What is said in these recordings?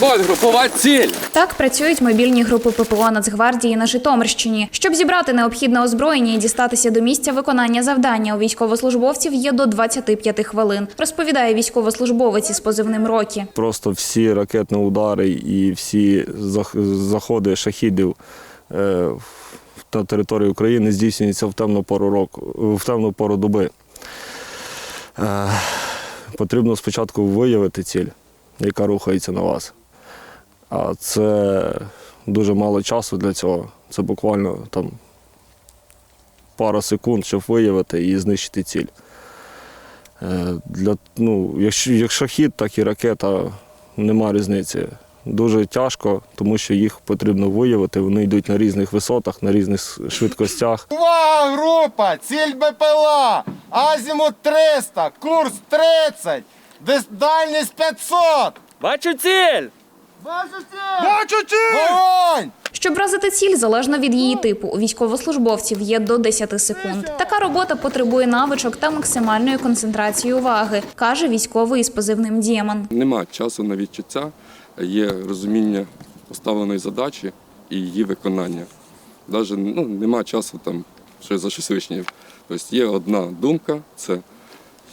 Групова ціль. Так працюють мобільні групи ППО Нацгвардії на Житомирщині. Щоб зібрати необхідне озброєння і дістатися до місця виконання завдання, у військовослужбовців є до 25 хвилин. Розповідає військовослужбовець із позивним рокі. Просто всі ракетні удари і всі заходи шахідів е, на території України здійснюються в темну пору року, в темну пору доби. Е, Потрібно спочатку виявити ціль, яка рухається на вас. А це дуже мало часу для цього. Це буквально там пара секунд, щоб виявити і знищити ціль. Е, Для, ну, якщо, як шахід, так і ракета нема різниці. Дуже тяжко, тому що їх потрібно виявити. Вони йдуть на різних висотах, на різних швидкостях. Увага, група! Ціль БПЛА! Азімут 300, курс 30, дес- дальність 500! Бачу ціль! Бачу ціль! Бачу ціль! Вогонь! Щоб вразити ціль залежно від її типу, у військовослужбовців є до 10 секунд. Така робота потребує навичок та максимальної концентрації уваги, каже військовий із позивним Дєман. Нема часу на відчуття, є розуміння поставленої задачі і її виконання. Навіть ну, нема часу там щось за щось вишнє. Тобто є одна думка, це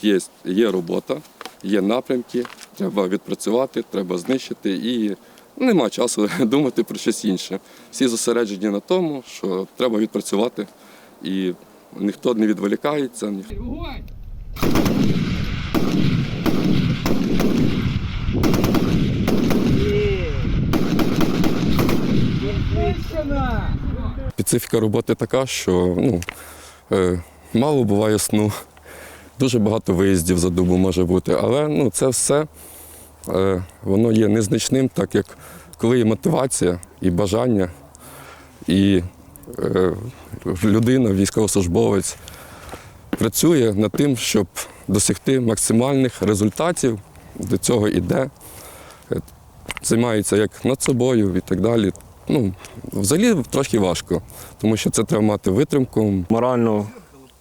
є, є робота, є напрямки, треба відпрацювати, треба знищити і нема часу думати про щось інше. Всі зосереджені на тому, що треба відпрацювати, і ніхто не відволікається. Специфіка роботи така, що ну, е, мало буває сну, дуже багато виїздів за добу може бути, але ну, це все е, воно є незначним, так як коли є мотивація і бажання, і е, людина, військовослужбовець, працює над тим, щоб досягти максимальних результатів, до цього йде, е, займається як над собою і так далі. Ну, взагалі трошки важко, тому що це треба мати витримку, Морально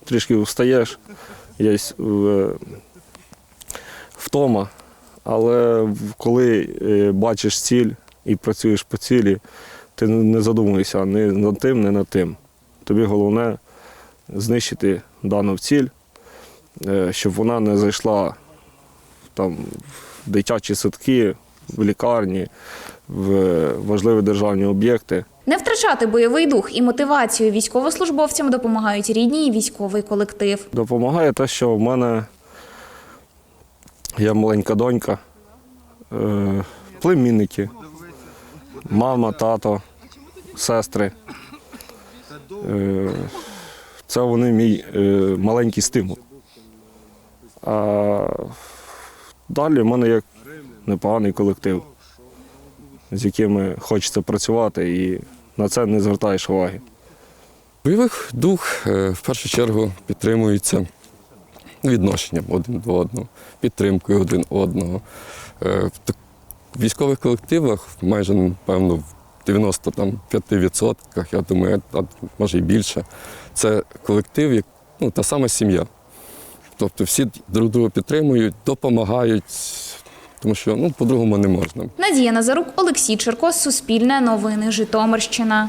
трішки встаєш, є е, втома, але коли е, бачиш ціль і працюєш по цілі, ти не задумуєшся ні над тим, ні над тим. Тобі головне знищити дану ціль, е, щоб вона не зайшла там, в дитячі садки, в лікарні, в важливі державні об'єкти. Не втрачати бойовий дух і мотивацію військовослужбовцям допомагають рідні і військовий колектив. Допомагає те, що в мене є маленька донька, е, племінники, мама, тато, сестри. Е, Це вони мій е, маленький стимул. А далі в мене є непоганий колектив, з якими хочеться працювати, і на це не звертаєш уваги. Бойовий дух е, в першу чергу підтримується відношенням один до одного, підтримкою один одного. Е, В військових колективах майже, напевно, в 95%, я думаю, може і більше, це колектив, ну, та сама сім'я. Тобто всі друг друга підтримують, допомагають, тому що ну, по-другому не можна. Надія Назарук, Олексій Черко, Суспільне новини Житомирщина.